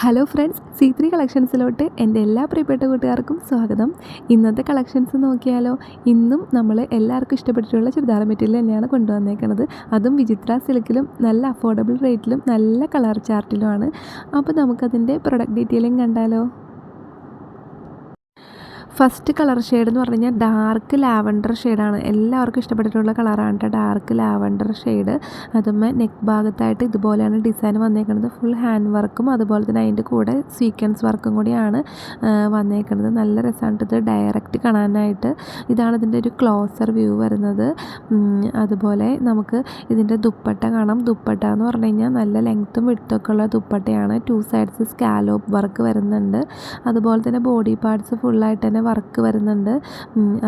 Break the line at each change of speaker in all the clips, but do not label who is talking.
Hello friends C three കളക്ഷൻസിലോട്ട് എന്റെ എല്ലാ പ്രിയപ്പെട്ട കൂട്ടുകാർക്കും സ്വാഗതം. ഇന്നത്തെ കളക്ഷൻസ് നോക്കിയാലോ ഇന്നും നമ്മൾ എല്ലാവർക്കും ഇഷ്ടപ്പെട്ടിട്ടുള്ള ചുരിദാർ മെറ്റീരിയൽ തന്നെയാണ് കൊണ്ടുവന്നേക്കുന്നത് അതും വിചിത്ര സിൽക്കിലും നല്ല അഫോർഡബിൾ റേറ്റിലും നല്ല കളർ ചാർട്ടിലുമാണ് അപ്പോൾ നമുക്കതിന്റെ പ്രൊഡക്റ്റ് ഡീറ്റെയിലും കണ്ടാലോ? ഫസ്റ്റ് കളർ ഷെയ്ഡ് എന്ന് പറഞ്ഞു കഴിഞ്ഞാൽ ഡാർക്ക് ലാവൻഡർ ഷെയ്ഡാണ്. എല്ലാവർക്കും ഇഷ്ടപ്പെട്ടിട്ടുള്ള കളറാണ് കേട്ടോ ഡാർക്ക് ലാവൻഡർ ഷെയ്ഡ്. അതുമ്മേ നെക്ക് ഭാഗത്തായിട്ട് ഇതുപോലെയാണ് ഡിസൈൻ വന്നേക്കുന്നത് ഫുൾ ഹാൻഡ് വർക്കും അതുപോലെ തന്നെ അതിന്റെ കൂടെ സീക്വൻസ് വർക്കും കൂടിയാണ് വന്നേക്കുന്നത് നല്ല രസമാണ് ഇത് ഡയറക്റ്റ് കാണാനായിട്ട്. ഇതാണ് ഇതിന്റെ ഒരു ക്ലോസർ വ്യൂ വരുന്നത്. അതുപോലെ നമുക്ക് ഇതിന്റെ ദുപ്പട്ട കാണാം. ദുപ്പട്ട എന്ന് പറഞ്ഞു കഴിഞ്ഞാൽ നല്ല ലെങ്ത്തും വിടുത്തൊക്കെ ഉള്ള ദുപ്പട്ടയാണ്. ടു സൈഡ്സ് സ്കാലോപ്പ് വർക്ക് വരുന്നുണ്ട്. അതുപോലെ തന്നെ ബോഡി പാർട്സ് ഫുള്ളായിട്ട് തന്നെ വർക്ക് വരുന്നുണ്ട്.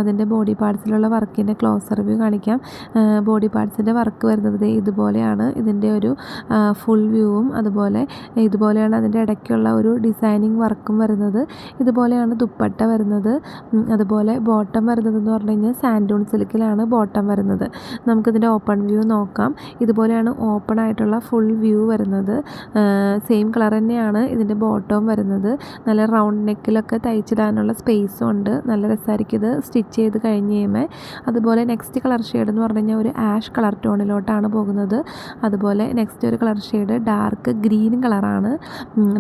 അതിന്റെ ബോഡി പാർട്സിലുള്ള വർക്കിന്റെ ക്ലോസർ വ്യൂ കാണിക്കാം. ബോഡി പാർട്സിന്റെ വർക്ക് വരുന്നത് ഇതുപോലെയാണ്. ഇതിന്റെ ഒരു ഫുൾ വ്യൂവും അതുപോലെ ഇതുപോലെയാണ് അതിന്റെ ഇടയ്ക്കുള്ള ഒരു ഡിസൈനിങ് വർക്കും വരുന്നത്. ഇതുപോലെയാണ് ദുപ്പട്ട വരുന്നത്. അതുപോലെ ബോട്ടം വരുന്നത് എന്ന് പറഞ്ഞു കഴിഞ്ഞാൽ സാൻഡൂൺ സിൽക്കിലാണ് ബോട്ടം വരുന്നത്. നമുക്കിതിന്റെ ഓപ്പൺ വ്യൂ നോക്കാം. ഇതുപോലെയാണ് ഓപ്പൺ ആയിട്ടുള്ള ഫുൾ വ്യൂ വരുന്നത്. സെയിം കളർ തന്നെയാണ് ഇതിന്റെ ബോട്ടവും വരുന്നത്. നല്ല റൗണ്ട് നെക്കിലൊക്കെ തയ്ച്ചിടാനുള്ള സ്പേസും ഉണ്ട്. നല്ല രസമായിരിക്കും ഇത് സ്റ്റിച്ച് ചെയ്ത് കഴിഞ്ഞ് കഴിയുമ്പോൾ അതുപോലെ നെക്സ്റ്റ് കളർ ഷെയ്ഡ് എന്ന് പറഞ്ഞു ഒരു ആഷ് കളർ ടോണിലോട്ടാണ് പോകുന്നത്. അതുപോലെ നെക്സ്റ്റ് ഒരു കളർ ഷെയ്ഡ് ഡാർക്ക് ഗ്രീൻ കളറാണ്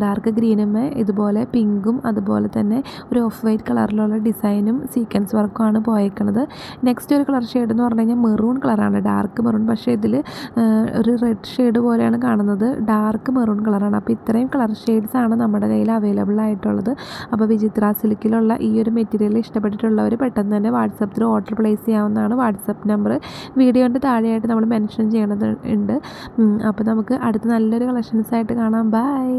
ഡാർക്ക് ഗ്രീനുമേ ഇതുപോലെ പിങ്കും അതുപോലെ തന്നെ ഒരു ഓഫ് വൈറ്റ് കളറിലുള്ള ഡിസൈനും സീക്വൻസ് വർക്കും ആണ് പോയേക്കുന്നത് നെക്സ്റ്റ് ഒരു കളർ ഷെയ്ഡ് എന്ന് പറഞ്ഞു മെറൂൺ കളറാണ് ഡാർക്ക് മെറൂൺ പക്ഷേ ഇതിൽ ഒരു റെഡ് ഷെയ്ഡ് പോലെയാണ് കാണുന്നത്. ഡാർക്ക് മെറൂൺ കളറാണ് അപ്പോൾ ഇത്രയും കളർ ഷെയ്ഡ്സ് ആണ് നമ്മുടെ കയ്യിൽ അവൈലബിൾ ആയിട്ടുള്ളത്. അപ്പോൾ വിചിത്ര സിൽക്കിലുള്ള ഈ ഒരു മെറ്റീരിയൽ ഇഷ്ടപ്പെട്ടിട്ടുള്ളവർ പെട്ടെന്ന് തന്നെ വാട്സപ്പിൽ ഓർഡർ പ്ലേസ് ചെയ്യാവുന്നതാണ്. വാട്സപ്പ് നമ്പർ വീഡിയോന്റെ താഴെയായിട്ട് നമ്മൾ മെൻഷൻ ചെയ്യണത് ഉണ്ട് അപ്പോൾ നമുക്ക് അടുത്ത നല്ലൊരു കളക്ഷൻസ് ആയിട്ട് കാണാം. ബൈ